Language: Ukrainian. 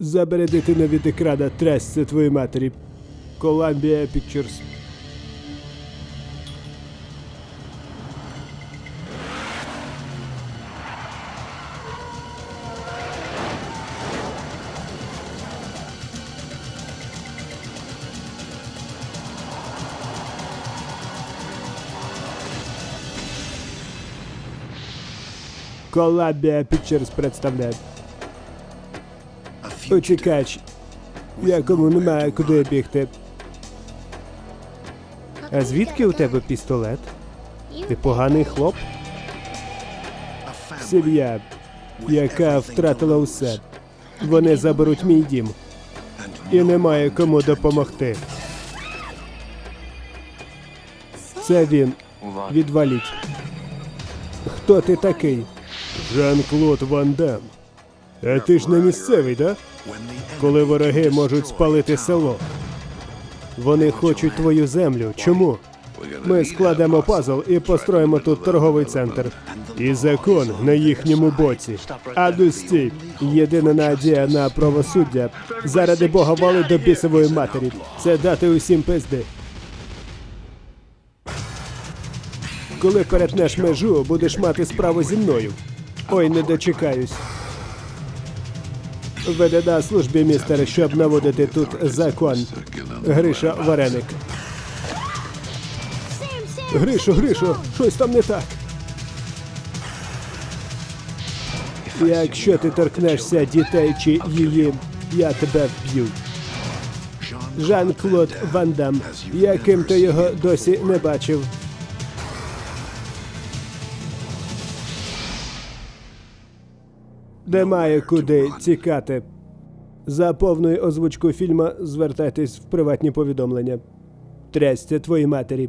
Забери дитину від екрана, трясся твоїй матері. Columbia Pictures. Columbia Pictures представляє. Утікач, якому немає куди бігти. А звідки у тебе пістолет? Ти поганий хлоп? Сім'я, яка втратила усе. Вони заберуть мій дім. І немає кому допомогти. Це він. Відваліть. Хто ти такий? Жан-Клод Ван Дам. А ти ж не місцевий, да? Коли вороги можуть спалити село. Вони хочуть твою землю. Чому? Ми складемо пазл і построїмо тут торговий центр. І закон на їхньому боці. Аду стій. Єдина надія на правосуддя. Заради Бога вали до бісової матері. Це дати усім пизди. Коли перетнеш межу, будеш мати справу зі мною. Ой, не дочекаюсь. Веде на службі містер, щоб наводити тут закон. Гриша Вареник. Гришо, Гришо, щось там не так. Якщо ти торкнешся дітей чи її, я тебе вб'ю. Жан-Клод Ван Дам. Яким ти його досі не бачив? Немає куди тікати. За повною озвучку фільма звертайтесь в приватні повідомлення. Трясся твої матері.